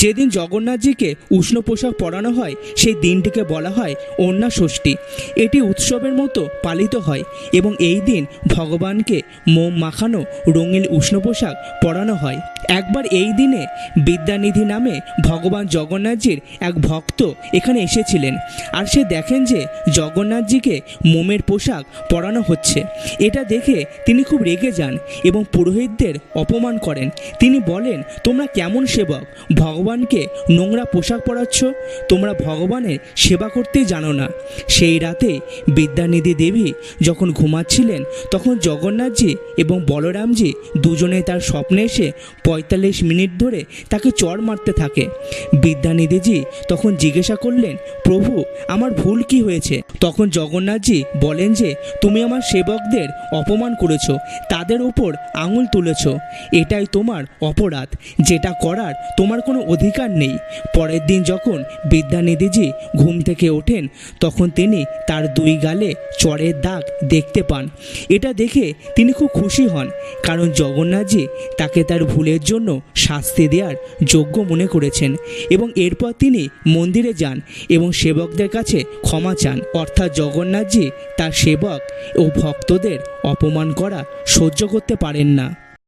যেদিন জগন্নাথজিকে উষ্ণ পোশাক পরানো হয়, সেই দিনটিকে বলা হয় অন্যা ষষ্ঠী এটি উৎসবের মতো পালিত হয় এবং এই দিন ভগবানকে মোম মাখানো রঙিন উষ্ণ পোশাক পরানো হয়। একবার এই দিনে বিদ্যানিধি নামে ভগবান জগন্নাথজির এক ভক্ত এখানে এসেছিলেন আর সে দেখেন যে জগন্নাথজিকে মোমের পোশাক পরানো হচ্ছে। এটা দেখে তিনি খুব রেগে যান এবং পুরোহিতদের অপমান করেন। তিনি বলেন, তোমরা কেমন সেবক? ভগবানকে নোংরা পোশাক পরাচ্ছ, তোমরা ভগবানের সেবা করতেই জানো না। সেই রাতে বিদ্যানিধি দেবী যখন ঘুমাচ্ছিলেন, তখন জগন্নাথজি এবং বলরামজি দুজনে তার স্বপ্নে এসে পঁয়তাল্লিশ মিনিট ধরে তাকে চড় মারতে থাকে। বিদ্যানিধিজি তখন জিজ্ঞাসা করলেন, প্রভু, আমার ভুল কি হয়েছে? তখন জগন্নাথজি বলেন যে, তুমি আমার সেবকদের অপমান করেছ, তাদের ওপর আঙুল তুলেছ। এটাই তোমার অপরাধ। যেটা করার তোমার কোনো অধিকার নেই। পরের দিন যখন বিদ্যানিধিজি ঘুম থেকে ওঠেন, তখন তিনি তার দুই গালে চড়ের দাগ দেখতে পান। এটা দেখে তিনি খুব খুশি হন, কারণ জগন্নাথজি তাকে তার ভুলের জন্য শাস্তি দেওয়ার যোগ্য মনে করেছেন এবং এরপর তিনি মন্দিরে যান এবং সেবকদের কাছে ক্ষমা চান। অর্থাৎ জগন্নাথজি তার সেবক ও ভক্তদের অপমান করা সহ্য করতে পারেন না।